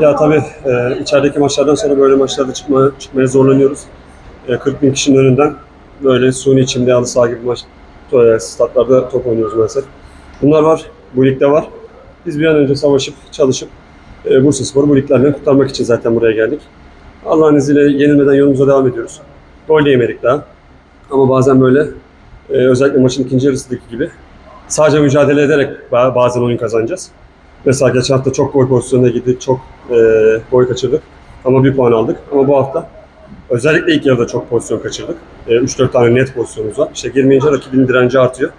Ya tabii e, içerideki maçlardan sonra böyle maçlarda çıkma, çıkmaya zorlanıyoruz. E, 40 bin kişinin önünden böyle suni içimde halı saha gibi maç e, statlarda top oynuyoruz maalesef. Bunlar var, bu ligde var. Biz bir an önce savaşıp, çalışıp e, Bursaspor'u bu liglerden kurtarmak için zaten buraya geldik. Allah'ın izniyle yenilmeden yolumuza devam ediyoruz. Gol yemedik daha. Ama bazen böyle e, özellikle maçın ikinci yarısındaki gibi sadece mücadele ederek ba- bazen oyun kazanacağız. Mesela geçen hafta çok gol pozisyonuna gittik, çok e, gol kaçırdık ama bir puan aldık. Ama bu hafta özellikle ilk yarıda çok pozisyon kaçırdık. E, 3-4 tane net pozisyonumuz var. İşte girmeyince rakibin direnci artıyor.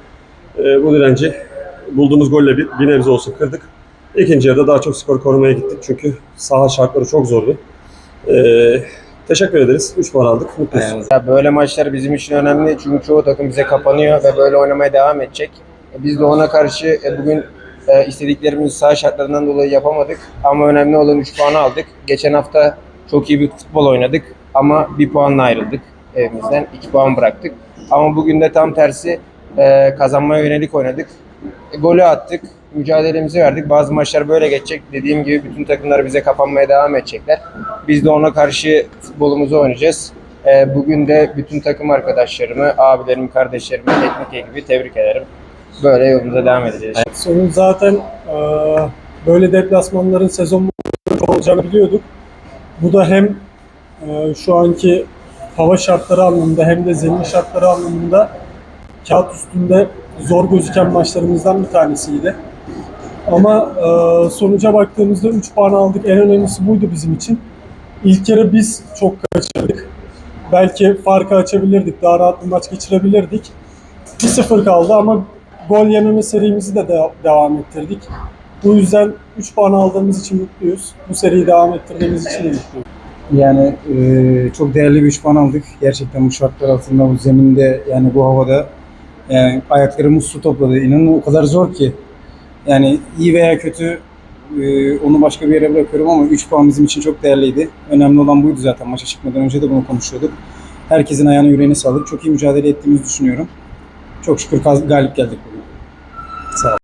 E, bu direnci bulduğumuz golle bir, bir nebze olsun kırdık. İkinci yarıda daha çok skor korumaya gittik çünkü saha şartları çok zordu. E, teşekkür ederiz. 3 puan aldık. Mutluyuz. Ya böyle maçlar bizim için önemli çünkü çoğu takım bize kapanıyor ve böyle oynamaya devam edecek. E, Biz de ona karşı e, bugün e, istediklerimizi saha şartlarından dolayı yapamadık ama önemli olan 3 puanı aldık. Geçen hafta çok iyi bir futbol oynadık ama bir puanla ayrıldık evimizden. 2 puan bıraktık. Ama bugün de tam tersi e, kazanmaya yönelik oynadık. E, golü attık, mücadelemizi verdik. Bazı maçlar böyle geçecek. Dediğim gibi bütün takımlar bize kapanmaya devam edecekler. Biz de ona karşı futbolumuzu oynayacağız. Ee, bugün de bütün takım arkadaşlarımı, abilerimi, kardeşlerimi, teknik ekibi tebrik ederim. Böyle yolumuza devam edeceğiz. Sonun zaten e, böyle deplasmanların sezon olacağını biliyorduk. Bu da hem e, şu anki hava şartları anlamında hem de zemin şartları anlamında kağıt üstünde zor gözüken maçlarımızdan bir tanesiydi. Ama e, sonuca baktığımızda 3 puan aldık. En önemlisi buydu bizim için. İlk yarı biz çok kaçırdık. Belki farkı açabilirdik, daha rahat bir maç geçirebilirdik. 1-0 kaldı ama gol yememe serimizi de, de- devam ettirdik. Bu yüzden 3 puan aldığımız için mutluyuz. Bu seriyi devam ettirdiğimiz için de mutluyuz. Yani e, çok değerli bir 3 puan aldık. Gerçekten bu şartlar altında, bu zeminde, yani bu havada yani ayaklarımız su topladı. İnanın o kadar zor ki. Yani iyi veya kötü e, onu başka bir yere bırakıyorum ama 3 puan bizim için çok değerliydi. Önemli olan buydu zaten. Maça çıkmadan önce de bunu konuşuyorduk. Herkesin ayağına yüreğine sağlık. Çok iyi mücadele ettiğimizi düşünüyorum. Çok şükür galip geldik bugün. So.